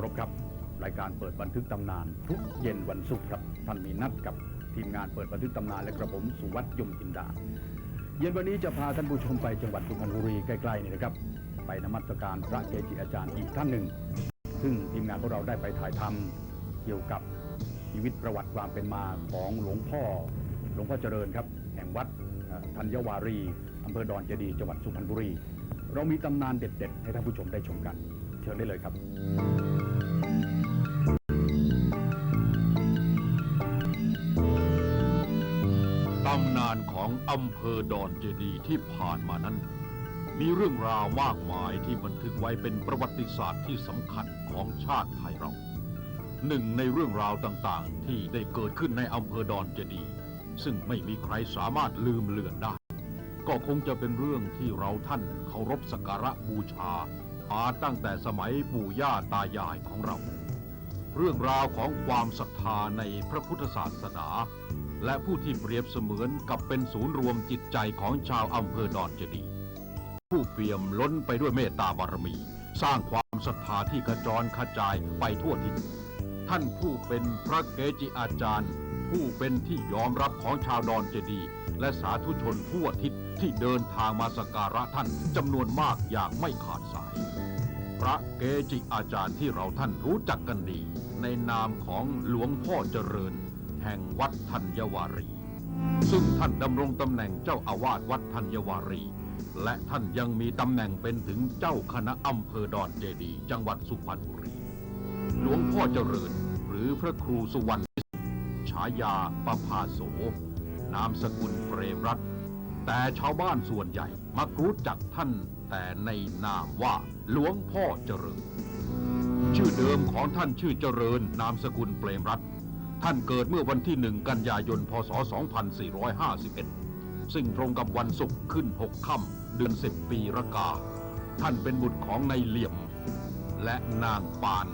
คารพครับ รายการเปิดบันทึกตำนาน ทุกเย็นวันศุกร์ครับ ท่านมีนัดกับทีมงานเปิดบันทึกตำนานและกระผมสุวัสดิ์ยมจินดา เย็นวันนี้จะพาท่านผู้ชมไปจังหวัดสุพรรณบุรีใกล้ๆนี่นะครับ ไปนมัสการพระเกจิอาจารย์อีกท่านหนึ่ง ซึ่งทีมงานของเราได้ไปถ่ายทำเกี่ยวกับชีวิตประวัติความเป็นมาของหลวงพ่อหลวงพ่อเจริญครับ แห่งวัดธัญวารีอำเภอดอนเจดีจังหวัดสุพรรณบุรี เรามีตำนานเด็ด ๆ ให้ท่านผู้ชมได้ชมกัน เชิญได้เลยครับตำนานของอำเภอดอนเจดีที่ผ่านมานั้น มีเรื่องราวมากมายที่บันทึกไว้เป็นประวัติศาสตร์ที่สำคัญของชาติไทยเรา หนึ่งในเรื่องราวต่างๆ ที่ได้เกิดขึ้นในอำเภอดอนเจดี ซึ่งไม่มีใครสามารถลืมเลือนได้ ก็คงจะเป็นเรื่องที่เราท่านเคารพสักการะบูชา มาตั้งแต่สมัยปู่ย่าตายายของเรา เรื่องราวของความศรัทธาในพระพุทธศาสนา และผู้ที่เปรียบเสมือนกับเป็นศูนย์รวมจิตใจของชาวอำเภอดอนเจดีย์ผู้เปี่ยมล้นไปด้วยเมตตาบารมี สร้างความศรัทธาที่กระจรกระจายไปทั่วทิศท่านผู้เป็นพระเกจิอาจารย์ ผู้เป็นที่ยอมรับของชาวดอนเจดีย์และสาธุชนทั่วทิศที่เดินทางมาสักการะท่านจำนวนมากอย่างไม่ขาดสาย พระเกจิอาจารย์ที่เราท่านรู้จักกันดี ในนามของหลวงพ่อเจริญ แห่งวัดธัญวารี ซึ่งท่านดำรงตำแหน่งเจ้าอาวาสวัดธัญวารี และท่านยังมีตำแหน่งเป็นถึงเจ้าคณะอำเภอดอนเจดี จังหวัดสุพรรณบุรี หลวงพ่อเจริญ หรือพระครูสุวรรณฉายาประภาโส นามสกุลเปรมรัตแต่ชาวบ้านส่วนใหญ่มักรู้จักท่าน แต่ในนามว่าหลวงพ่อเจริญ ชื่อเดิมของท่านชื่อเจริญ นามสกุลเปรมรัตน์ท่านเกิดเมื่อวันที่หนึ่งกันยายน พศ 2451 ซึ่งตรงกับวันศุกร์ขึ้น 6 ค่ำเดือน 10 ปีระกา ท่านเป็นบุตรของนายเหลี่ยม และนางปาน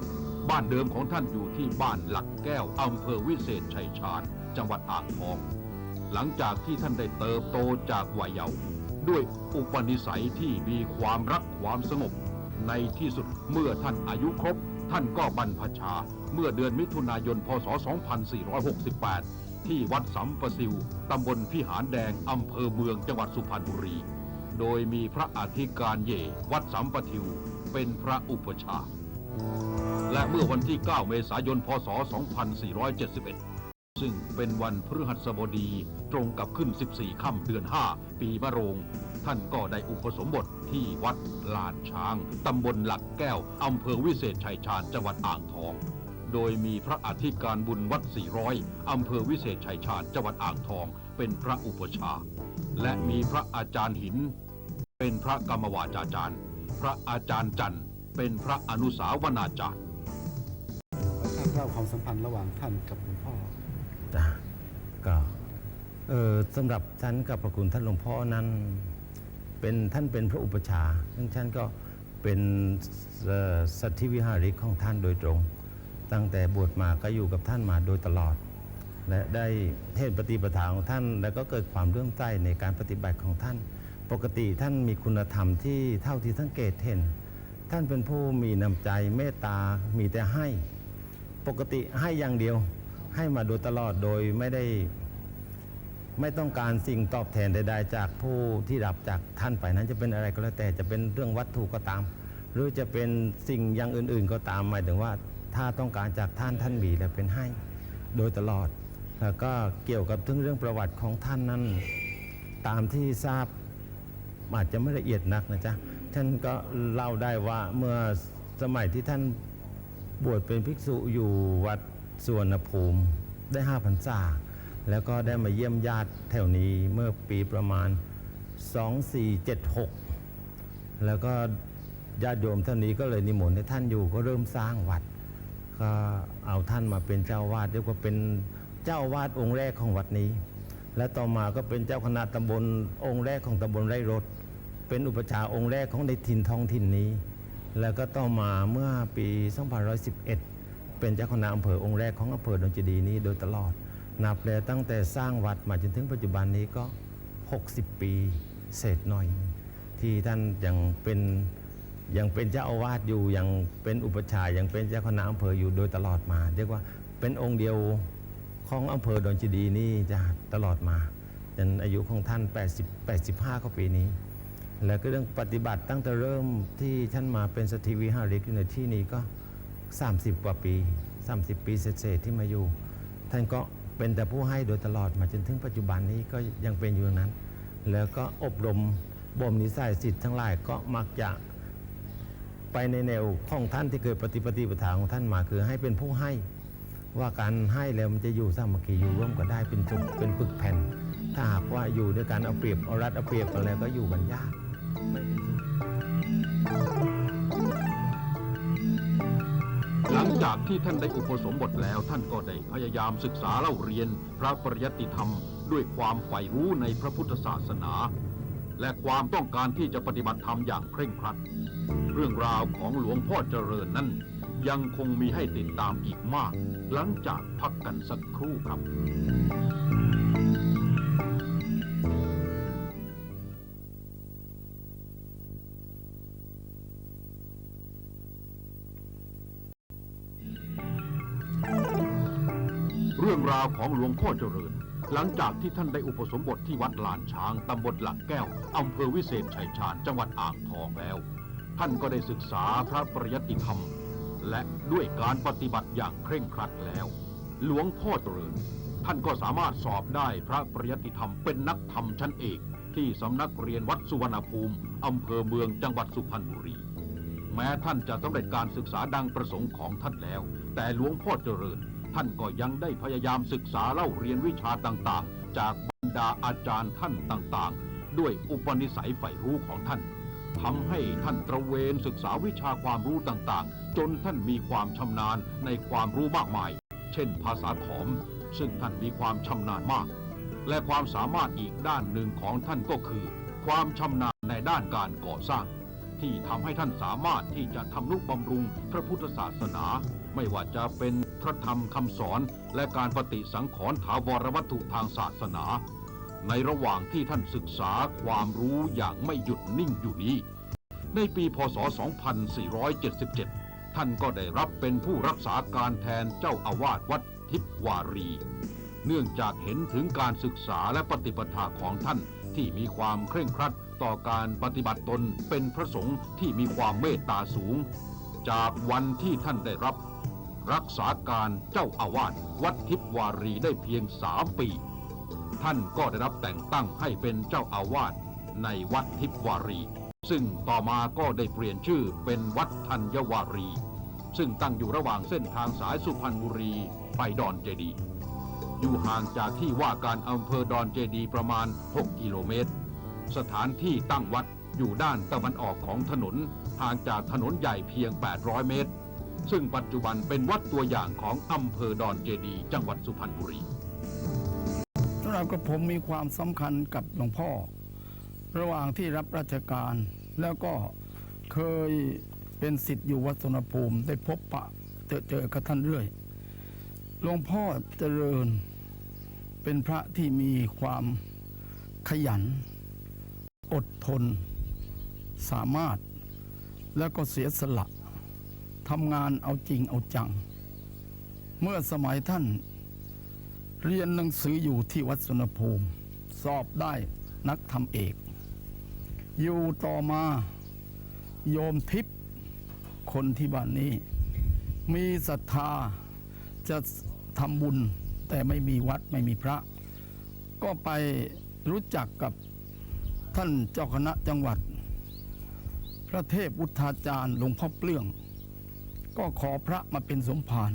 บ้านเดิมของท่านอยู่ที่บ้านหลักแก้วอำเภอวิเศษชัยชาญ จังหวัดอ่างทอง หลังจากที่ท่านได้เติบโตจากวัยเยาว์ ด้วยอุปนิสัยที่มีความรักความสงบ ในที่สุดเมื่อท่านอายุครบ ท่านก็บรรพชา เมื่อเดือนมิถุนายน พศ 2468 ที่วัดสัมปสิว ตำบลพิหารแดง อำเภอเมืองจังหวัดสุพรรณบุรี โดยมีพระอธิการเย วัดสัมปทิว เป็นพระอุปชาและเมื่อวันที่ 9 เมษายน พศ 2471 ซึ่งเป็นวันพฤหัสบดีตรงกับขึ้น 14 ค่ำเดือน 5 ปีมะโรง ท่านก็ได้อุปสมบทที่วัดลานช้าง ตำบลหลักแก้ว อำเภอวิเศษชัยชาญ จังหวัดอ่างทอง โดยมีพระอธิการบุญวัด 400 อำเภอวิเศษชัยชาญ จังหวัดอ่างทอง เป็นพระอุปชา และมีพระอาจารย์หิน เป็นพระกรรมวาจาจารย์ พระอาจารย์จันทร์ เป็นพระอนุสาวนาจารย์ท่านเล่าความสัมพันธ์ระหว่างท่านกับหลวงพ่อ จ้ะก็เออสำหรับฉันกับพระคุณท่านหลวงพ่อนั้น เป็นท่านเป็นพระอุปชาซึ่งฉันก็เป็นเอ่อสัตธิวิหาริกของท่านโดยตรง ตั้งแต่บวชมาก็อยู่กับท่านมาโดยตลอด และได้เทศน์ปฏิปทาของท่าน แล้วก็เกิดความเลื่อมใสในการปฏิบัติของท่าน ปกติท่านมีคุณธรรมที่เท่าที่สังเกตเห็น ท่านเป็นผู้มีน้ำใจเมตตามีแต่ให้ ปกติให้อย่างเดียว ให้มาโดยตลอดโดยไม่ได้ ไม่ต้องการสิ่งตอบแทนใดๆ จากผู้ที่รับจากท่านไปนั้นจะเป็นอะไรก็แล้วแต่จะเป็นเรื่องวัตถุก็ตาม หรือจะเป็นสิ่งอย่างอื่น ๆ ก็ตามหมายถึงว่าถ้าต้องการจากท่านท่านมีและเป็นให้โดยตลอด แล้วก็เกี่ยวกับถึงเรื่องประวัติของท่านนั้น ตามที่ทราบอาจจะไม่ละเอียดนักนะจ๊ะท่านก็เล่าได้ว่าเมื่อสมัยที่ท่านบวชเป็นภิกษุอยู่วัด สวนภูมิได้ห้าพรรษา แล้วก็ได้มาเยี่ยมญาติแถวนี้เมื่อปีประมาณ 2476 แล้วก็ญาติโยมท่านนี้ก็เลยนิมนต์ให้ท่านอยู่ก็เริ่มสร้างวัด ก็เอาท่านมาเป็นเจ้าวาดเรียกว่าเป็นเจ้าวาดองค์แรกของวัดนี้ และต่อมาก็เป็นเจ้าคณะตำบลองค์แรกของตำบลไร่รถ เป็นอุปชาองค์แรกของในถิ่นท้องถิ่นนี้ แล้วก็ต่อมาเมื่อปี 2511 เป็นเจ้าคณะอำเภอองค์แรกของอำเภอดอนเจดีนี้โดยตลอด นับแล้วตั้งแต่สร้างวัดมาจนถึงปัจจุบันนี้ก็ 60 ปีเศษหน่อย ที่ท่านยังเป็นยังเป็นเจ้าอาวาสอยู่ยังเป็นอุปชายยังเป็นเจ้าคณะอำเภออยู่โดยตลอดมา เรียกว่าเป็นองค์เดียวของอำเภอดอนเจดีนี่จะตลอดมาจนอายุของท่าน 80 85ก็ปีนี้ แล้วก็เรื่องปฏิบัติตั้งแต่เริ่มที่ท่านมาเป็นสถิวิหาริกอยู่ในที่นี้ก็ 30 กว่าปี 30 ปีเศษที่มาอยู่ ท่านก็เป็นแต่ผู้ให้โดยตลอดมาจนถึงปัจจุบันนี้ก็ยังเป็นอยู่อย่างนั้น แล้วก็อบรมบ่มนิสัยสิทธิ์ทั้งหลายก็มักจะไปในแนวของท่านที่เคยปฏิปฏิปทาของท่านมาคือให้เป็นผู้ให้ ว่าการให้แล้วมันจะอยู่สามัคคีอยู่ร่วมกันได้เป็นจุกเป็นปึกแผ่น ถ้าหากว่าอยู่ด้วยการเอาเปรียบเอารัดเอาเปรียบกันแล้วก็อยู่กันยาก หลังจากที่ท่านได้อุปสมบทแล้วท่านก็ได้พยายามศึกษาเล่าเรียน พระปริยัติธรรม ด้วยความใฝ่รู้ในพระพุทธศาสนา และความต้องการที่จะปฏิบัติธรรมอย่างเคร่งครัด เรื่องราวของหลวงพ่อเจริญนั้น ยังคงมีให้ติดตามอีกมาก หลังจากพักกันสักครู่ครับ รื่องราวของหลวงพ่อเจริญ หลังจากที่ท่านได้อุปสมบทที่วัดลานช้างตำบลหลักแก้วอำเภอวิเศษชัยชาญจังหวัดอ่างทองแล้ว ท่านก็ได้ศึกษาพระปริยัติธรรม และด้วยการปฏิบัติอย่างเคร่งครัดแล้ว หลวงพ่อเจริญ ท่านก็สามารถสอบได้พระปริยัติธรรมเป็นนักธรรมชั้นเอกที่สำนักเรียนวัดสุวรรณภูมิอำเภอเมืองจังหวัดสุพรรณบุรี แม้ท่านจะสำเร็จการศึกษาดังประสงค์ของท่านแล้ว แต่หลวงพ่อเจริญ ท่านก็ยังได้พยายามศึกษาเล่าเรียนวิชาต่างๆ จากบรรดาอาจารย์ท่านต่างๆ ด้วยอุปนิสัยใฝ่รู้ของท่านทำให้ท่านตระเวนศึกษาวิชาความรู้ต่างๆ จนท่านมีความชำนาญในความรู้มากมาย เช่น ภาษาขอม ซึ่งท่านมีความชำนาญมาก และความสามารถอีกด้านหนึ่งของท่านก็คือ ความชำนาญในด้านการก่อสร้าง ที่ทำให้ท่านสามารถที่จะทำนุบำรุงพระพุทธศาสนา ไม่ว่าจะเป็นพระธรรมคำสอนและการปฏิสังขรณ์ถาวรวัตถุทางศาสนา ในระหว่างที่ท่านศึกษาความรู้อย่างไม่หยุดนิ่งอยู่นี้ ในปีพศ 2477 ท่านก็ได้รับเป็นผู้รักษาการแทนเจ้าอาวาสวัดทิพวารี เนื่องจากเห็นถึงการศึกษาและปฏิปทาของท่านที่มีความเคร่งครัดต่อการปฏิบัติตนเป็นพระสงฆ์ที่มีความเมตตาสูง จากวันที่ท่านได้รับ รักษาการเจ้าอาวาสวัดทิพวารีได้เพียงสามปี ท่านก็ได้รับแต่งตั้งให้เป็นเจ้าอาวาสในวัดทิพวารี ซึ่งต่อมาก็ได้เปลี่ยนชื่อเป็นวัดธัญวารี ซึ่งตั้งอยู่ระหว่างเส้นทางสายสุพรรณบุรีไปดอนเจดีย์อยู่ห่างจากที่ว่าการอำเภอดอนเจดีประมาณ 6 กิโลเมตร สถานที่ตั้งวัดอยู่ด้านตะวันออกของถนนห่างจากถนนใหญ่เพียง 800 เมตร ซึ่งปัจจุบันเป็นวัดตัวอย่างของอำเภอดอนเจดี จังหวัดสุพรรณบุรีสำหรับกับผมมีความสำคัญกับหลวงพ่อ ระหว่างที่รับราชการ แล้วก็เคยเป็นสิทธิ์อยู่วัดสนภูมิได้พบปะเจอเจอกับท่านเรื่อยหลวงพ่อเจริญเป็นพระที่มีความขยัน อดทน สามารถ แล้วก็เสียสละ ทำงานเอาจริงเอาจัง เมื่อสมัยท่าน เรียนหนังสืออยู่ที่วัดสุนภูมิ สอบได้นักธรรมเอก อยู่ต่อมาโยมทิพย์คนที่บ้านนี้ มีศรัทธาจะทำบุญแต่ไม่มีวัดไม่มีพระ ก็ไปรู้จักกับท่านเจ้าคณะจังหวัด พระเทพอุทาจารย์หลวงพ่อเปลื้อง ก็ขอพระมาเป็นสมภาร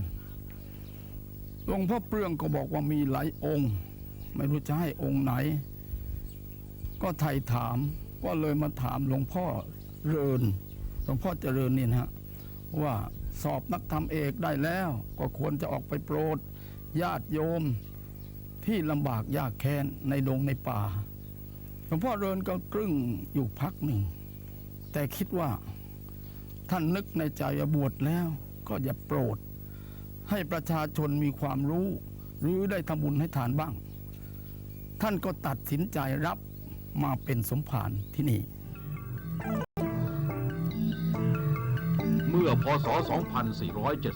หลวงพ่อเปลืองก็บอกว่ามีหลายองค์ ไม่รู้จะให้องค์ไหน ก็ไถ่ถามก็เลยมาถามหลวงพ่อเรินหลวงพ่อเจริญนี่นะฮะว่าสอบนักธรรมเอกได้แล้ว ก็ควรจะออกไปโปรด ญาติโยมที่ลำบากยากแค้นในดงในป่าหลวงพ่อเรินก็กรึ้งอยู่พักหนึ่ง แต่คิดว่า ท่านนึกในใจบวชแล้วก็อย่าโปรด ให้ประชาชนมีความรู้ หรือได้ทำบุญให้ทานบ้าง ท่านก็ตัดสินใจรับมาเป็นสมภารที่นี่ เมื่อพศ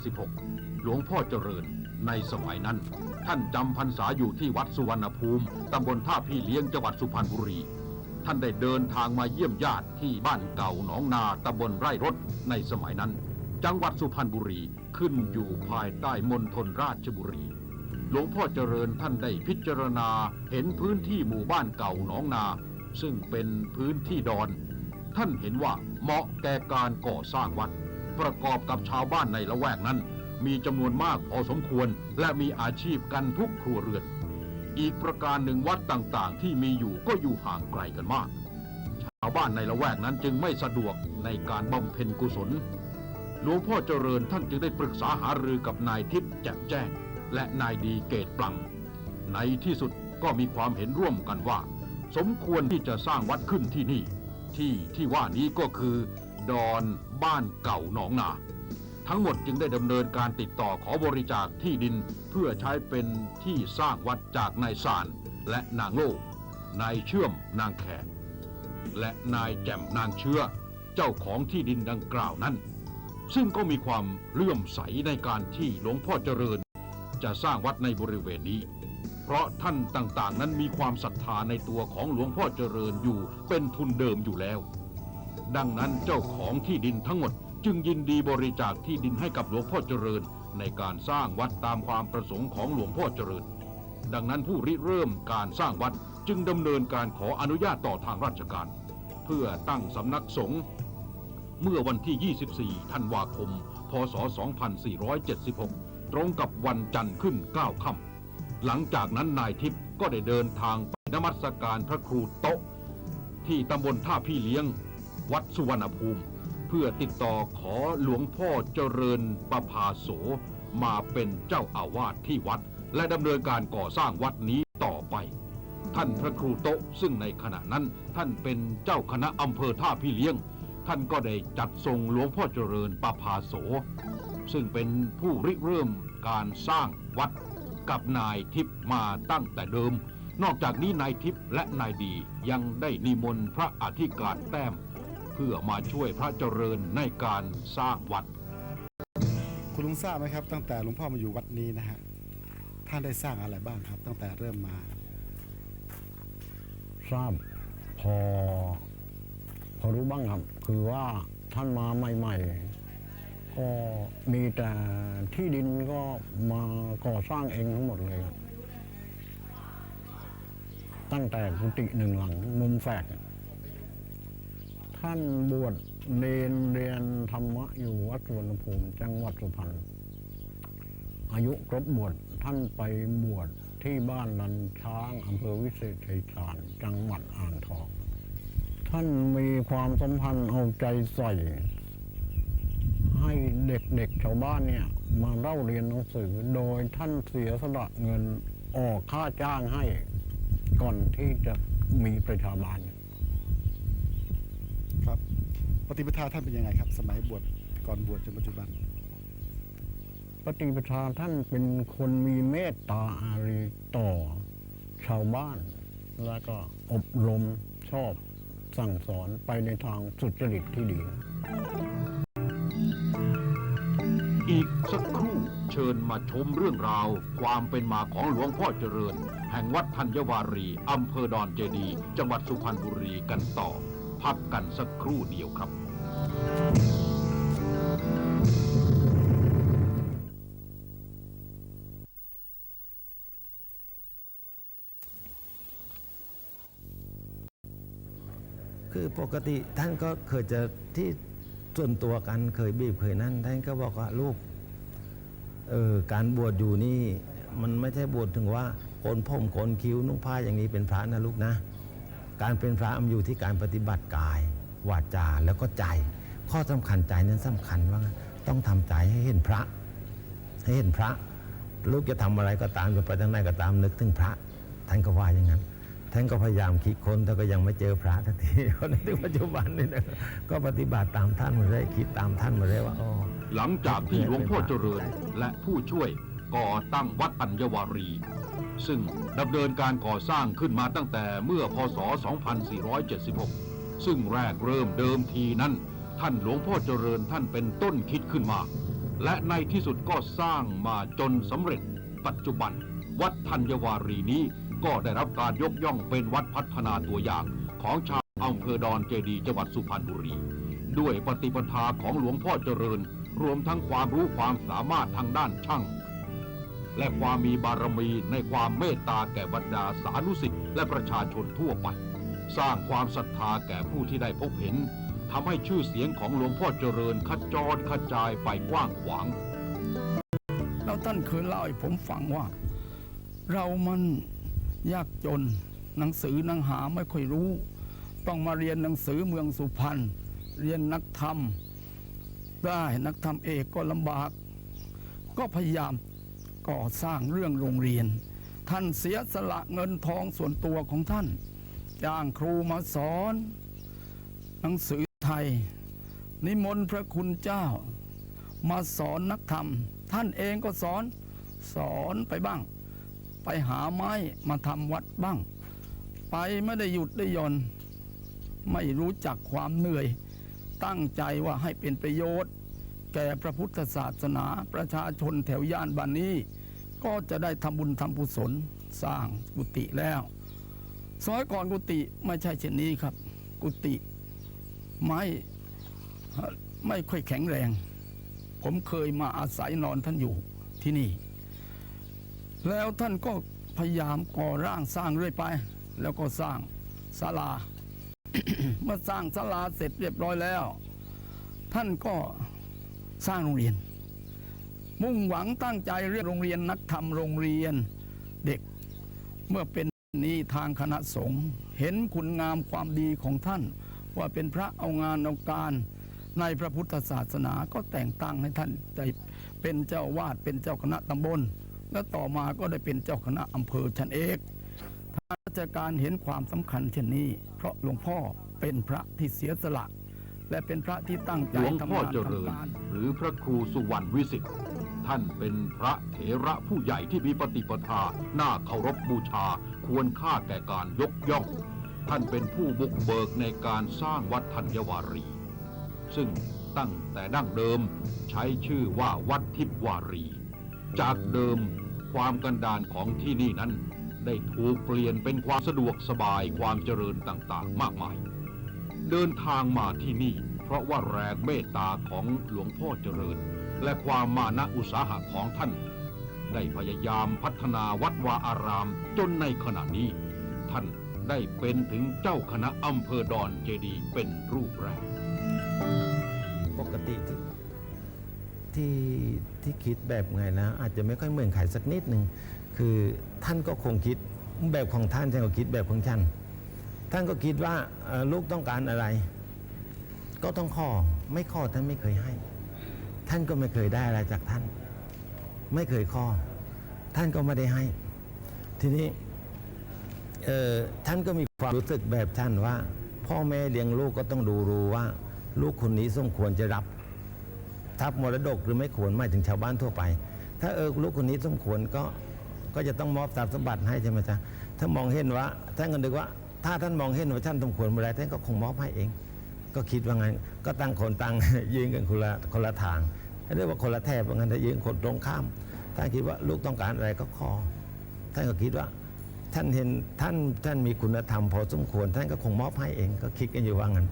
2476 หลวงพ่อเจริญในสมัยนั้น ท่านจำพรรษาอยู่ที่วัดสุวรรณภูมิ ตำบลท่าพี่เลี้ยงจังหวัดสุพรรณบุรี ท่านได้เดินทางมาเยี่ยมญาติที่บ้านเก่าหนองนาตำบลไร่รถในสมัยนั้น จังหวัดสุพรรณบุรีขึ้นอยู่ภายใต้มณฑลราชบุรี หลวงพ่อเจริญท่านได้พิจารณาเห็นพื้นที่หมู่บ้านเก่าหนองนา ซึ่งเป็นพื้นที่ดอน ท่านเห็นว่าเหมาะแก่การก่อสร้างวัด ประกอบกับชาวบ้านในละแวกนั้น มีจำนวนมากพอสมควรและมีอาชีพกันทุกครัวเรือน อีกประการหนึ่งวัดต่างๆ ที่มีอยู่ก็อยู่ห่างไกลกันมาก ชาวบ้านในละแวกนั้นจึงไม่สะดวกในการบำเพ็ญกุศล หลวงพ่อเจริญท่านจึงได้ปรึกษาหารือกับนายทิพย์แจ่มแจ้ง และนายดีเกตปลัง ในที่สุดก็มีความเห็นร่วมกันว่า สมควรที่จะสร้างวัดขึ้นที่นี่ ที่ที่ว่านี้ก็คือ ดอนบ้านเก่าหนองนา ทั้งหมดจึงได้ดำเนินการติดต่อขอบริจาคที่ดิน เพื่อใช้เป็นที่สร้างวัดจากนายสารและนางโล่นายเชื่อมนางแขกและนายแจ่มนางเชื้อ เจ้าของที่ดินดังกล่าวนั้น ซึ่งก็มีความเลื่อมใสในการที่หลวงพ่อเจริญ จะสร้างวัดในบริเวณนี้ เพราะท่านต่างๆ นั้นมีความศรัทธาในตัวของหลวงพ่อเจริญอยู่เป็นทุนเดิมอยู่แล้ว ดังนั้นเจ้าของที่ดินทั้งหมด จึงยินดีบริจาคที่ดินให้กับหลวงพ่อเจริญ ในการสร้างวัดตามความประสงค์ของหลวงพ่อเจริญ ดังนั้นผู้ริเริ่มการสร้างวัดจึงดำเนินการขออนุญาตต่อทางราชการ เพื่อตั้งสำนักสงฆ์เมื่อวันที่ 24 ธันวาคม พศ 2476 ตรงกับวันจันทร์ขึ้น 9 ค่ำหลังจากนั้นนายทิพย์ก็ได้เดินทางไปนมัสการพระครูโตะที่ตำบลท่าพี่เลี้ยง วัดสุวรรณภูมิ เพื่อติดต่อขอหลวงพ่อเจริญประภาโส มาเป็นเจ้าอาวาสที่วัด และดำเนินการก่อสร้างวัดนี้ต่อไป ท่านพระครูโตะซึ่งในขณะนั้นท่านเป็นเจ้าคณะอำเภอท่าพี่เลี้ยง ท่านก็ได้จัดส่งหลวงพ่อเจริญประภาโส ซึ่งเป็นผู้ริเริ่มการสร้างวัดกับนายทิพย์มาตั้งแต่เดิม นอกจากนี้นายทิพย์และนายดียังได้นิมนต์พระอธิการแต้ม เพื่อมาช่วยพระเจริญในการสร้างวัด คุณลุงทราบไหมครับ ตั้งแต่หลวงพ่อมาอยู่วัดนี้นะฮะท่านได้สร้างอะไรบ้างครับ ตั้งแต่เริ่มมาทราบพอ พอรู้บ้างครับ คือว่าท่านมาใหม่ ๆ ก็มีแต่ที่ดินก็มาก่อสร้างเองทั้งหมดเลยครับตั้งแต่กุฏิหนึ่งหลังมุมแฝก ท่านบวชเรียนเรียนธรรมะอยู่วัดสุวรรณภูมิจังหวัดสุพรรณอายุครบบวชท่านไปบวชที่บ้านนันช้างอำเภอวิเศษชัยชาญจังหวัดอ่างทอง ท่านมีความสัมพันธ์เอาใจใส่ ให้เด็กๆชาวบ้านเนี่ย มาเล่าเรียนหนังสือโดยท่านเสียสละเงินออกค่าจ้างให้ ก่อนที่จะมีประชาบาล ครับ ปฏิปทาท่านเป็นยังไงครับ สมัยบวชก่อนบวชจนปัจจุบัน ปฏิปทาท่านเป็นคนมีเมตตาอารีต่อ ชาวบ้าน แล้วก็อบรมชอบสั่งสอนไปในทางสุจริตที่ดี อีกสักครู่เชิญมาชมเรื่องราว ความเป็นมาของหลวงพ่อเจริญ แห่งวัดธัญวารี อำเภอดอนเจดีย์จังหวัดสุพรรณบุรีกันต่อ พักกันสักครู่เดียวครับ คือปกติท่านก็เคยจะที่ส่วนตัวกันเคยบีบเคยนั่นท่านก็บอกว่าลูกเออการบวชอยู่นี่ มันไม่ใช่บวชถึงว่าโกนผมโกนคิ้วนุ่งผ้าอย่างนี้เป็นพระนะลูกนะ การเป็นพระมันอยู่ที่การปฏิบัติกาย วาจาแล้วก็ใจ ข้อสำคัญใจนั้นสำคัญว่าต้องทำใจให้เห็นพระ ให้เห็นพระ ลูกจะทำอะไรก็ตามจะไปทางไหนก็ตามนึกถึงพระ ท่านก็ว่าอย่างนั้นท่านก็พยายามคิดคนแต่ก็ยังไม่เจอพระทันทีเพราะในปัจจุบันนี่นะก็ปฏิบัติตามท่านมาได้คิดตามท่านมาได้ว่าหลังจากที่หลวงพ่อเจริญและผู้ช่วยก่อตั้งวัดอัญวารี ซึ่งดำเนินการก่อสร้างขึ้นมาตั้งแต่เมื่อพศ 2476 ซึ่งแรกเริ่มเดิมทีนั้น ท่านหลวงพ่อเจริญท่านเป็นต้นคิดขึ้นมา และในที่สุดก็สร้างมาจนสำเร็จ ปัจจุบัน วัดธัญวารีนี้ก็ได้รับการยกย่องเป็นวัดพัฒนาตัวอย่างของชาวอำเภอดอนเจดีจังหวัดสุพรรณบุรี ด้วยปฏิปทาของหลวงพ่อเจริญ รวมทั้งความรู้ความสามารถทางด้านช่าง และความมีบารมีในความเมตตาแก่บรรดาสานุสิ์และประชาชนทั่วไป สร้างความศรัทธาแก่ผู้ที่ได้พบเห็นทำให้ชื่อเสียงของหลวงพ่อเจริญขจรขจายไปกว้างขวาง แล้วท่านเคยเล่าให้ผมฟังว่า เรามันยากจนหนังสือหนังหาไม่ค่อยรู้ ต้องมาเรียนหนังสือเมืองสุพรรณเรียนนักธรรม ได้นักธรรมเอกก็ลำบาก ก็พยายาม ก่อสร้างเรื่องโรงเรียน ท่านเสียสละเงินทองส่วนตัวของท่านจ้างครูมาสอน หนังสือไทย นิมนต์พระคุณเจ้า มาสอนนักธรรม ท่านเองก็สอนสอนไปบ้าง ไปหาไม้มาทำวัดบ้าง ไปไม่ได้หยุดได้หย่อน ไม่รู้จักความเหนื่อย ตั้งใจว่าให้เป็นประโยชน์ แก่พระพุทธศาสนาประชาชนแถวย่านบ้านนี้ ก็จะได้ทำบุญทำกุศลสร้างกุฏิแล้วสมัยก่อนกุฏิไม่ใช่เช่นนี้ครับ กุฏิไม้ไม่ค่อยแข็งแรง ผมเคยมาอาศัยนอนท่านอยู่ที่นี่ แล้วท่านก็พยายามก่อร่างสร้างเรื่อยไป แล้วก็สร้างศาลา เมื่อสร้างศาลาเสร็จเรียบร้อยแล้ว ท่านก็ สร้างโรงเรียน มุ่งหวังตั้งใจเรียกโรงเรียนนักธรรมโรงเรียนเด็ก เมื่อเป็นนี้ทางคณะสงฆ์เห็นคุณงามความดีของท่าน ว่าเป็นพระเอางานเอาการในพระพุทธศาสนาก็แต่งตั้งให้ท่านได้เป็นเจ้าวาดเป็นเจ้าคณะตำบล และต่อมาก็ได้เป็นเจ้าคณะอำเภอชันเอกทางราชการเห็นความสำคัญเช่นนี้ เพราะหลวงพ่อเป็นพระที่เสียสละ และเป็นพระที่ตั้งใจหลวงทำพ่องานเจริญทำการหรือพระครูสุวรรณวิสิทธิ์ท่านเป็นพระเถระผู้ใหญ่ที่มีปฏิปทาน่าเคารพบูชา ควรค่าแก่การยกย่อง ท่านเป็นผู้บุกเบิกในการสร้างวัดธัญวารี ซึ่งตั้งแต่ดั้งเดิมใช้ชื่อว่าวัดทิพวารี จากเดิมความกันดานของที่นี่นั้น ได้ถูกเปลี่ยนเป็นความสะดวกสบายความเจริญต่างๆ มากมาย เดินทางมาที่นี่ เพราะว่าแรงเมตตาของหลวงพ่อเจริญ และความมานะอุตสาหะของท่าน ได้พยายามพัฒนาวัดวาอารามจนในขณะนี้ ท่านได้เป็นถึงเจ้าคณะอำเภอดอนเจดีเป็นรูปแรก ปกติที่ที่ที่คิดแบบไงนะ อาจจะไม่ค่อยเหมือนใครสักนิดหนึ่งคือท่านก็คงคิดแบบของท่านท่านก็คิดแบบของท่าน ท่านก็คิดว่าลูกต้องการอะไร ก็ต้องขอไม่ขอท่านไม่เคยให้ ท่านก็ไม่เคยได้อะไรจากท่าน ไม่เคยขอท่านก็ไม่ได้ให้ ทีนี้ท่านก็มีความรู้สึกแบบท่านว่า พ่อแม่เลี้ยงลูกก็ต้องดูรู้ว่า ลูกคนนี้สมควรจะรับทัพมรดกหรือไม่ควรหมายถึงชาวบ้านทั่วไป ถ้าเออลูกคนนี้สมควรก็ก็จะต้องมอบทรัพย์สมบัติให้ใช่ไหมจ๊ะถ้ามองเห็นว่าท่านก็นึกว่า ถ้าท่านมองเห็นว่าท่านสมควรเมื่อไรท่านก็คงมอบให้เอง ก็คิดว่างั้นก็ตั้งคนตั้งยืนกันคนละคนละทางเรียกว่าคนละแถบว่างั้นถ้ายืนคนตรงข้ามท่านคิดว่าลูกต้องการอะไรก็ขอท่านก็คิดว่าท่านเห็นท่านท่านมีคุณธรรมพอสมควร ท่านก็คงมอบให้เองก็คิดกันอยู่ว่างั้น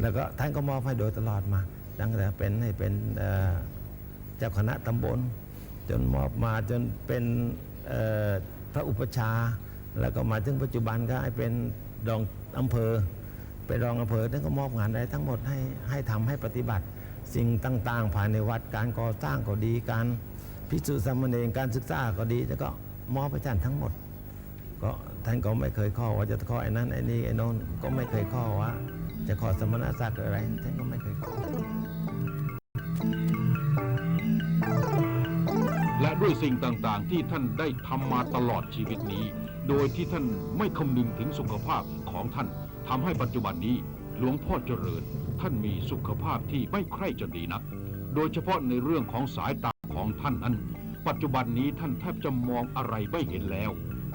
แล้วก็ท่านก็มอบให้โดยตลอดมาตั้งแต่เป็นให้เป็นเจ้าคณะตำบล จนมอบมาจนเป็นพระอุปชาแล้วก็มาถึงปัจจุบันก็ให้เป็น รองอำเภอ เป็นรองอำเภอท่านก็มอบงานอะไรทั้งหมดให้ให้ทำให้ปฏิบัติ สิ่งต่าง ๆ ภายในวัดการก่อสร้างก็ดีการพิสูจน์สามเณรการศึกษาก็ดีแล้วก็มอบให้ท่านทั้งหมด ก็ท่านก็ไม่เคยข้อว่าจะข้อไอ้นั้นไอ้นี่ไอ้นนก็ไม่เคยข้อว่า จะขอสมณศักดิ์อะไรท่านก็ไม่เคยข้อและด้วยสิ่งต่างๆ ที่ท่านได้ทำมาตลอดชีวิตนี้ โดยที่ท่านไม่คำนึงถึงสุขภาพของท่านทำให้ปัจจุบันนี้หลวงพ่อเจริญ ท่านมีสุขภาพที่ไม่ใคร่จะดีนัก โดยเฉพาะในเรื่องของสายตาของท่านนั้น ปัจจุบันนี้ท่านแทบจะมองอะไรไม่เห็นแล้ว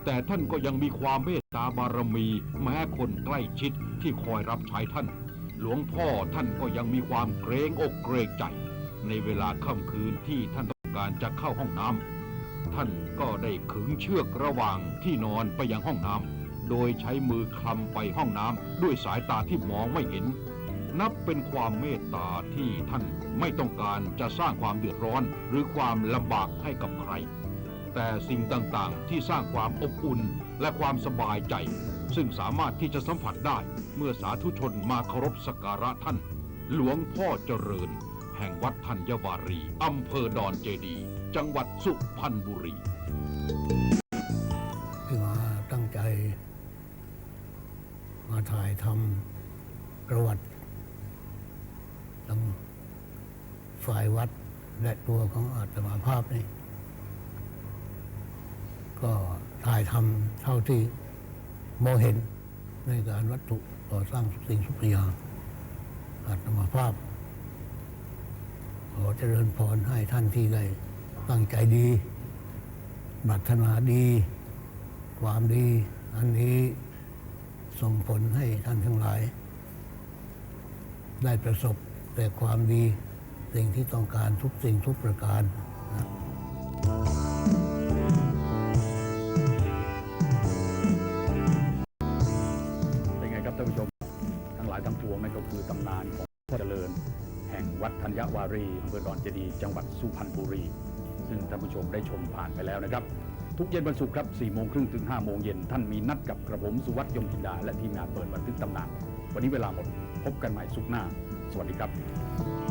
แต่ท่านก็ยังมีความเมตตาบารมี แม้คนใกล้ชิดที่คอยรับใช้ท่าน หลวงพ่อท่านก็ยังมีความเกรงอกเกรงใจ ในเวลาค่ำคืนที่ท่านต้องการจะเข้าห้องน้ำ ท่านก็ได้ขึงเชือกระหว่างที่นอนไปยังห้องน้ำโดยใช้มือคลำไปห้องน้ำด้วยสายตาที่มองไม่เห็น นับเป็นความเมตตาที่ท่านไม่ต้องการจะสร้างความเดือดร้อนหรือความลำบากให้กับใคร แต่สิ่งต่างๆที่สร้างความอบอุ่นและความสบายใจ ซึ่งสามารถที่จะสัมผัสได้เมื่อสาธุชนมาเคารพสักการะท่าน หลวงพ่อเจริญ แห่งวัดธัญวารีอำเภอดอนเจดี จังหวัดสุพรรณบุรีที่มาตั้งใจ มาถ่ายทำประวัติทั้งฝ่ายวัดและตัวของอาตมาภาพนี่ก็ถ่ายทำเท่าที่มองเห็นในการวัตถุก่อสร้างสิ่งทุกอย่างอาตมาภาพ ขอเจริญพรให้ท่านที่ได้ ตั้งใจดีปรารนาดี ความดี อันนี้ส่งผลให้ท่านทั้งหลาย ได้ประสบแต่ความดี สิ่งที่ต้องการทุกสิ่งทุกประการนะเป็นไงครับท่านผู้ชม ทั้งหลายทั้งปวงนั่นก็คือตำนานของพ่อเจริญ แห่งวัดธัญวารีอำเภอดอนเจดี จังหวัดสุพรรณบุรี ซึ่งท่านผู้ชมได้ชมผ่านไปแล้วนะครับ ทุกเย็นวันศุกร์ครับ4โมงครึ่งถึง5โมงเย็นท่านมีนัดกับกระผมสุวัสดิ์ยมจินดา และทีมงานเปิดบันทึกตำนาน วันนี้เวลาหมด พบกันใหม่สุกร์หน้า สวัสดีครับ